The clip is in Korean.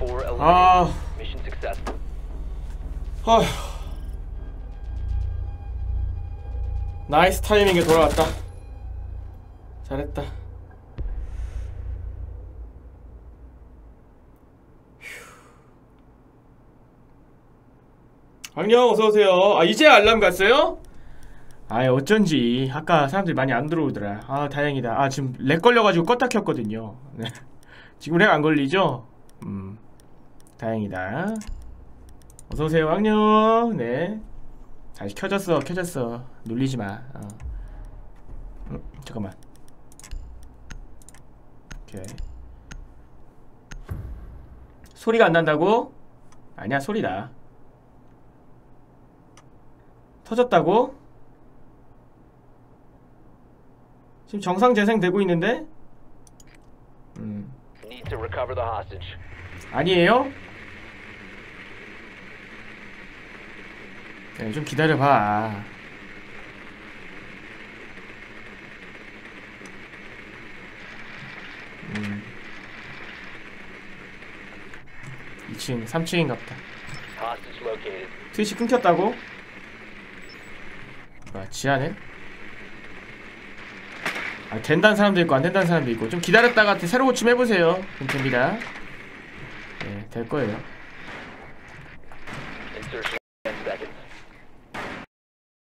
4 eliminated. 아. 어휴. 나이스 타이밍에 돌아왔다. 잘했다. 황영 어서 오세요. 아 이제 알람 갔어요? 아 어쩐지 아까 사람들이 많이 안 들어오더라. 아 다행이다. 아 지금 렉 걸려가지고 껐다 켰거든요. 네. 지금 렉 안 걸리죠? 음 다행이다. 어서 오세요 황영. 네. 다시 켜졌어 켜졌어. 눌리지 마. 어. 음, 잠깐만. 오케이. 소리가 안 난다고? 아니야 소리다. 터졌다고? 지금 정상 재생되고 있는데? 음. 아니에요? 그래, 좀 기다려봐 음. 2층, 3층인가 보다. 트윗이 끊겼다고? 아, 지하네? 아, 된다는 사람도 있고 안 된다는 사람도 있고 좀 기다렸다가 새로 고침해보세요 됩니다 네, 될 거예요